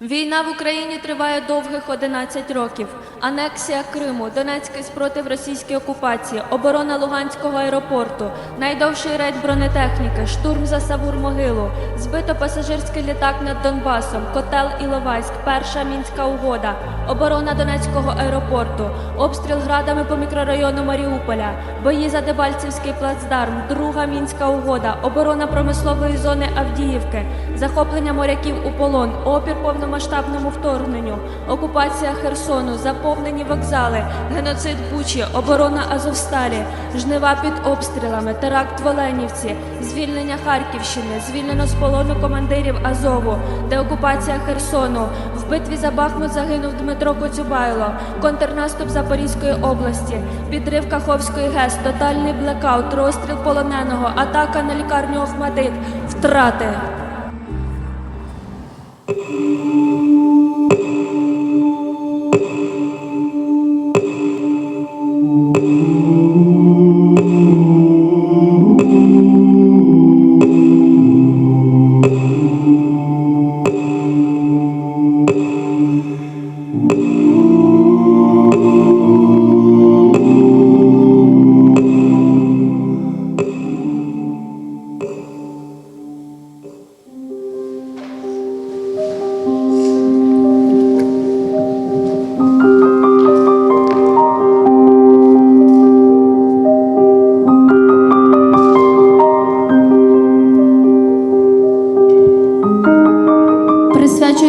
Війна в Україні триває довгих 11 років. Анексія Криму, Донецький спротив російській окупації, оборона Луганського аеропорту, найдовший рейд бронетехніки, штурм за Савур-Могилу, збито пасажирський літак над Донбасом, котел Іловайськ, перша мінська угода, оборона Донецького аеропорту, обстріл градами по мікрорайону Маріуполя, бої за Дебальцівський плацдарм, друга мінська угода, оборона промислової зони Авдіївки, захоплення моряків у полон, опір повномасштабному вторгненню, окупація Херсону, заповнені вокзали, геноцид Бучі, оборона Азовсталі, жнива під обстрілами, теракт в Оленівці, звільнення Харківщини, звільнено з полону командирів Азову, деокупація Херсону, битві за Бахмут загинув Дмитро Коцюбайло, контрнаступ Запорізької області, підрив Каховської ГЕС, тотальний блекаут, розстріл полоненого, атака на лікарню Охмадит, втрати.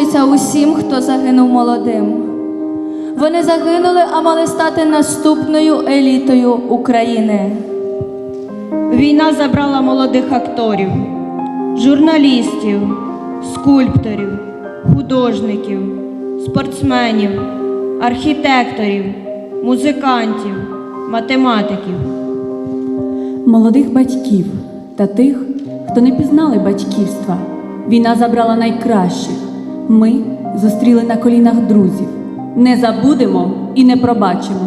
Присвячується усім, хто загинув молодим. Вони загинули, а мали стати наступною елітою України. Війна забрала молодих акторів, журналістів, скульпторів, художників, спортсменів, архітекторів, музикантів, математиків. молодих батьків та тих, хто не пізнали батьківства. Війна забрала найкращих. Ми зустріли на колінах друзів. Не забудемо і не пробачимо.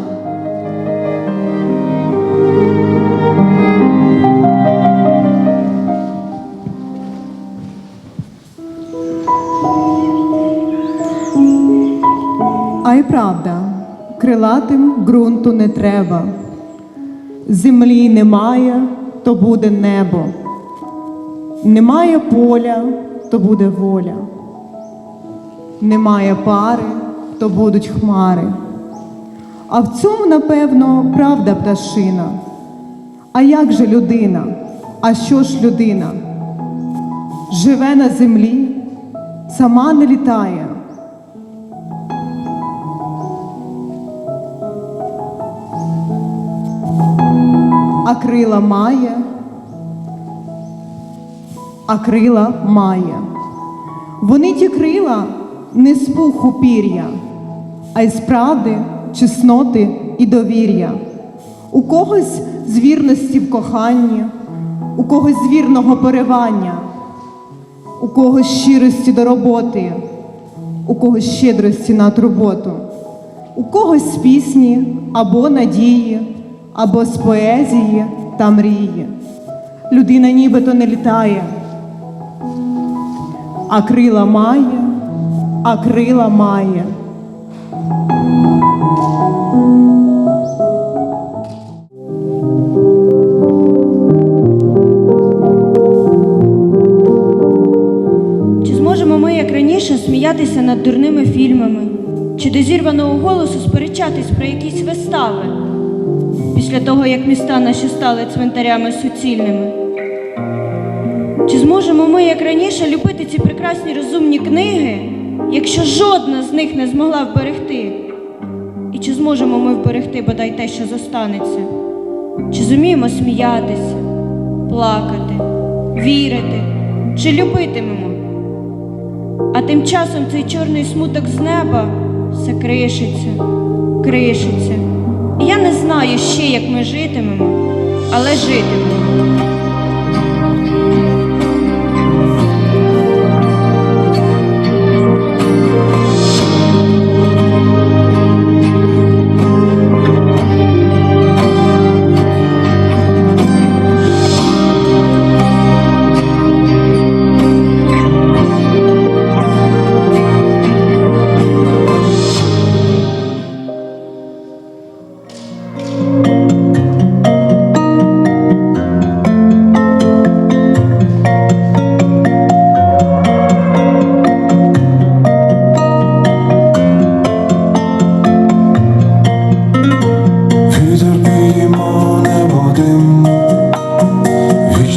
А й правда, крилатим ґрунту не треба. Землі немає, то буде небо. Немає поля, то буде воля. Немає пари, то будуть хмари. А в цьому, напевно, правда пташина. А як же людина? А що ж людина? Живе на землі, сама не літає. а крила має, а крила має. Вони ті крила не з пуху пір'я, а й з правди, чесноти і довір'я. У когось з вірності в коханні, у когось з вірного поривання, у когось щирості до роботи, у когось щедрості на турботу, у когось з пісні або надії, або з поезії та мрії. Людина нібито не літає, а крила має, а крила має. Чи зможемо ми, як раніше, сміятися над дурними фільмами? Чи до зірваного голосу сперечатись про якісь вистави після того, як міста наші стали цвинтарями суцільними? Чи зможемо ми, як раніше, любити ці прекрасні розумні книги, якщо жодна з них не змогла вберегти? І чи зможемо ми вберегти бодай те, що зостанеться? Чи зуміємо сміятися, плакати, вірити, чи любитимемо? А тим часом цей чорний смуток з неба все кришиться, кришиться. І я не знаю ще, як ми житимемо, але житимемо.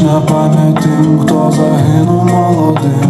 Вічна пам'ять тим, хто загинув молодим.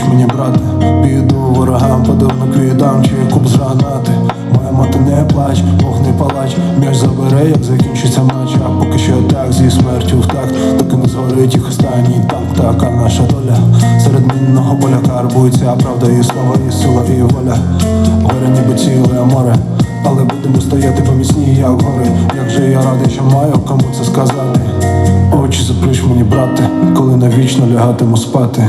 Заплющ мені, брате. Піду ворогам, подарунок віддам, чи куб з гранати. Моя мати не плач, Бог не палач. М'яч забере, як закінчиться матч. А поки що так, зі смертю в такт, доки не згорить їх останній танк. Така наша доля. Серед мінного поля карбується правда і слава, і сила, і воля. Горе ніби ціле море. Але будемо стояти поміцні, як гори. Як же я радий, що маю кому це сказати. Очі заплющ мені, брате, коли навічно лягатиму спати.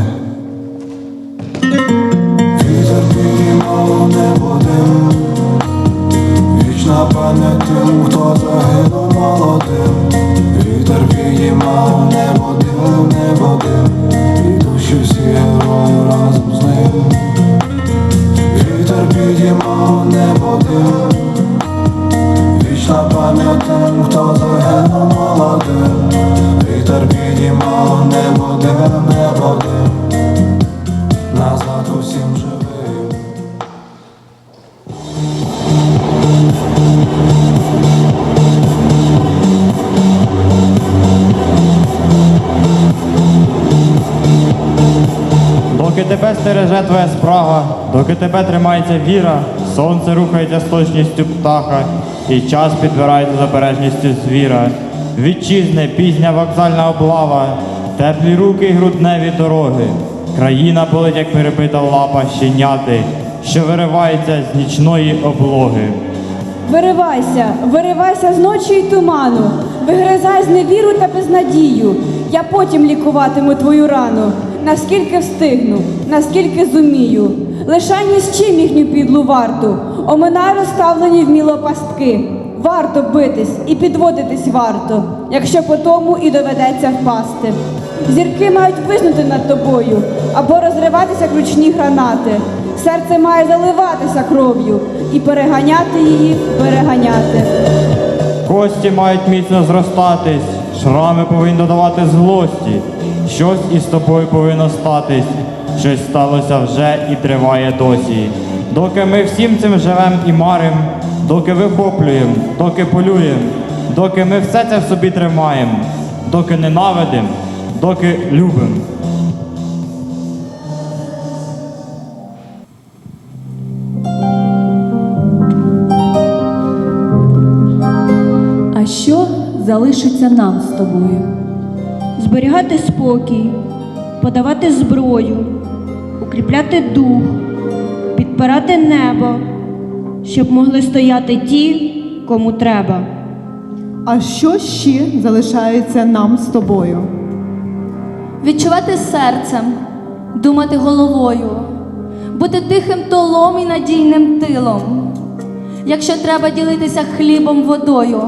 Тебе стереже твоя спрага, доки тебе тримається віра, сонце рухається з точністю птаха, і час підбирається з обережністю звіра. Вітчизне, пізня вокзальна облава, теплі руки й грудневі дороги. Країна болить, як перебита лапа щеняти, що виривається з нічної облоги. Виривайся, виривайся з ночі й туману, вигризай з невіру та безнадію. Я потім лікуватиму твою рану, наскільки встигну, наскільки зумію. Лишай ні з чим їхню підлу варту, оминай розставлені вміло пастки. Варто битись і підводитись варто, якщо по тому і доведеться впасти. Зірки мають виснути над тобою або розриватися як ручні гранати. Серце має заливатися кров'ю і переганяти її, переганяти. Кості мають міцно зростатись, шрами повинні додавати злості. Щось із тобою повинно статись, щось сталося вже і триває досі. Доки ми всім цим живем і марим, доки вихоплюємо, доки полюємо, доки ми все це в собі тримаємо, доки ненавидим, доки любимо. А що залишиться нам з тобою? Зберігати спокій, подавати зброю, укріпляти дух, підпирати небо, щоб могли стояти ті, кому треба. А що ще залишається нам з тобою? Відчувати серцем, думати головою, бути тихим толом і надійним тилом. Якщо треба ділитися хлібом водою,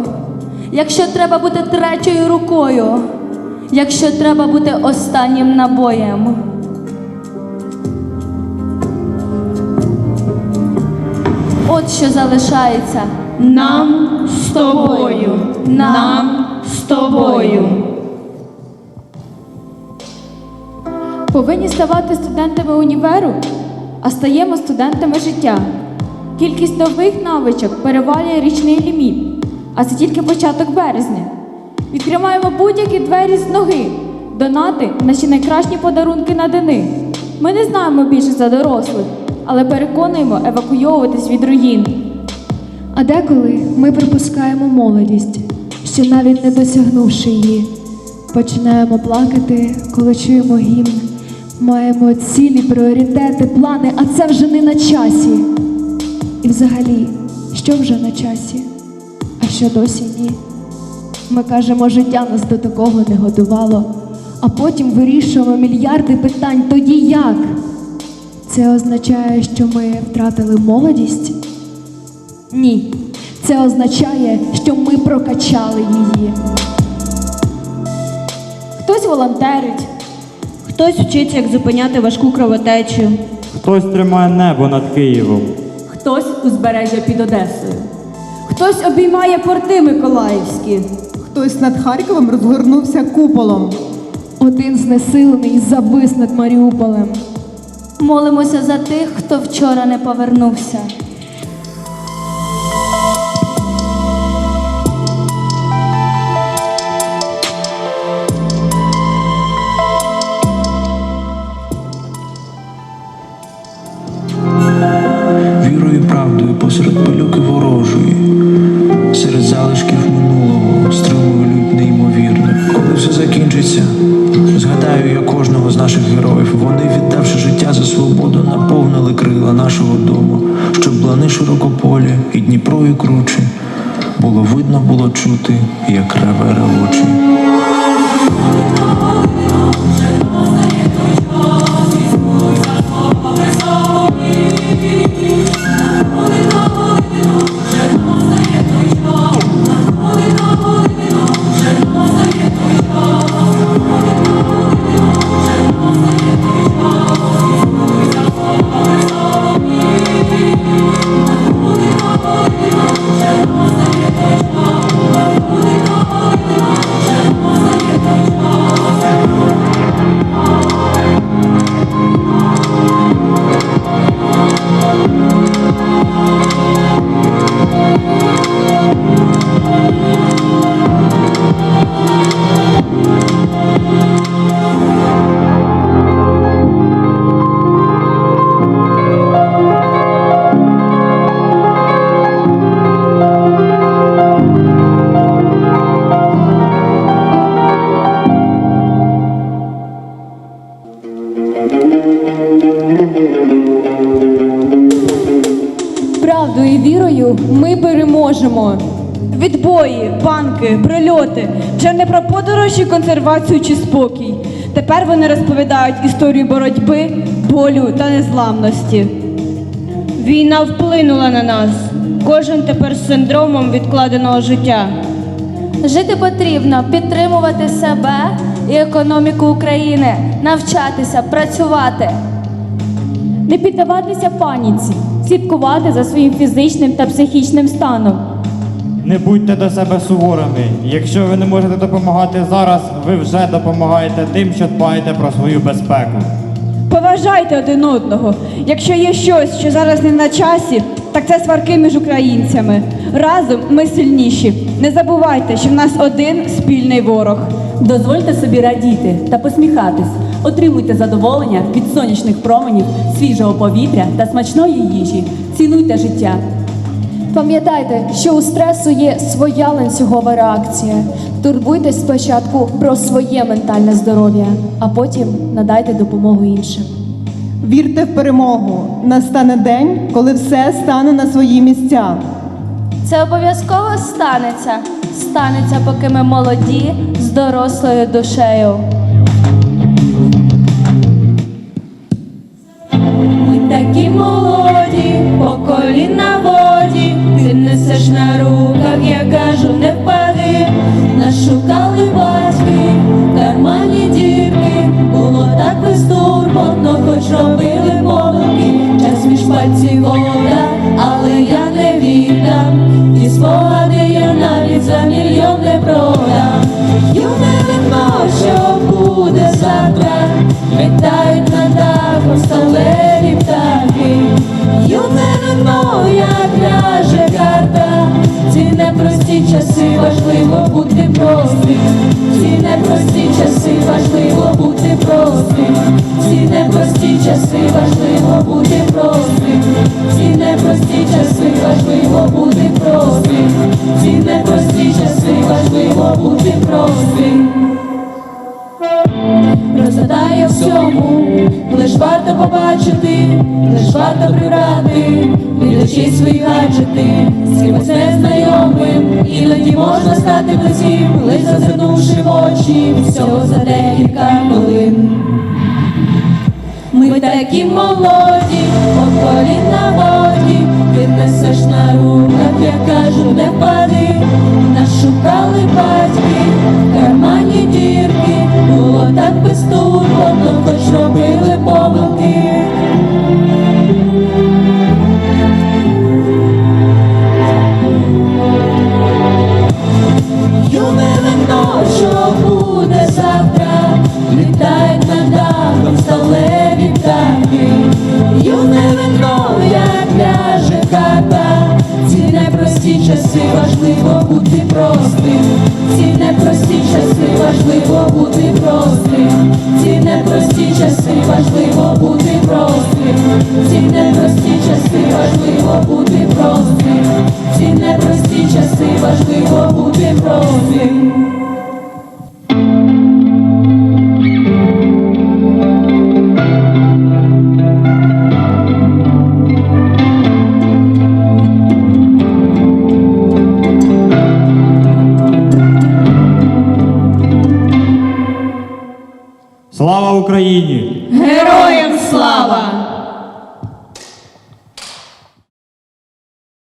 якщо треба бути третьою рукою, якщо треба бути останнім набоєм. От що залишається Нам з тобою, нам з тобою. Повинні ставати студентами універу, а стаємо студентами життя. Кількість нових навичок перевалює річний ліміт, а це тільки початок березня. Відкриваємо будь-які двері з ноги, донати наші найкращі подарунки на дини. Ми не знаємо більше за дорослих, але переконуємо евакуйовуватись від руїн. А деколи ми припускаємо молодість, ще навіть не досягнувши її. Починаємо плакати, коли чуємо гімн. Маємо цілі, пріоритети, плани, а це вже не на часі. І взагалі, що вже на часі, а що досі ні. Ми кажемо, життя нас до такого не готувало, а потім вирішуємо мільярди питань тоді як? Це означає, що ми втратили молодість? Ні, це означає, що ми прокачали її. Хтось волонтерить, Хтось вчиться, як зупиняти важку кровотечу. Хтось тримає небо над Києвом. Хтось узбережжя під Одесою. Хтось обіймає порти Миколаївські. Хтось над Харковом розгорнувся куполом. Один знесилений завис над Маріуполем. Молимося за тих, хто вчора не повернувся. Вірою правдою посеред пилюки ворожої. Все закінчиться, згадаю я кожного з наших героїв. Вони, віддавши життя за свободу, наповнили крила нашого дому, щоб блани широкополі і Дніпро і кручі. Було видно, було чути, як реве ревучий. Подорожі, консервацію чи спокій. Тепер вони розповідають історію боротьби, болю та незламності. Війна вплинула на нас. Кожен тепер з синдромом відкладеного життя. Жити потрібно, підтримувати себе і економіку України, навчатися, працювати. Не піддаватися паніці, слідкувати за своїм фізичним та психічним станом. Не будьте до себе суворими. Якщо ви не можете допомагати зараз, ви вже допомагаєте тим, що дбаєте про свою безпеку. Поважайте один одного. Якщо є щось, що зараз не на часі, так це сварки між українцями. Разом ми сильніші. Не забувайте, що в нас один спільний ворог. Дозвольте собі радіти та посміхатись. Отримуйте задоволення від сонячних променів, свіжого повітря та смачної їжі. Цінуйте життя. Пам'ятайте, що у стресу є своя ланцюгова реакція. Турбуйтесь спочатку про своє ментальне здоров'я, а потім надайте допомогу іншим. Вірте в перемогу. Настане день, коли все стане на свої місця. Це обов'язково станеться. Станеться, поки ми молоді з дорослою душею. Такі молоді, по коліна воді, ти несеш на руках, я кажу, не впади, нас шукали батьки, кармані дірки, було так безтурботно, хоч робили помилки, час між пальців вода, але я не віддам, ті спогади я навіть за мільйон не продам. Що буде завтра, літають над дахом сталеві вино, як ляже карта, ці непрості часи важливо бути простим. Ці непрості часи важливо бути простим. Ці непрості часи важливо бути простим. Ці непрості часи важливо бути простим. Ці непрості часи важливо бути простим. Розглядає всьому, лиш варто побачити, лиш варто прибрати, очей свої гаджети, з кимось незнайомим, іноді можна стати близьким, лиш зазирнувши в очі, всього за декілька хвилин. Ми такі молоді, по коліна воді, ти несеш на руках, я кажу, не впади, нас шукали батьки, в кармані дірки, було так безтурботно, хоч робили помилки.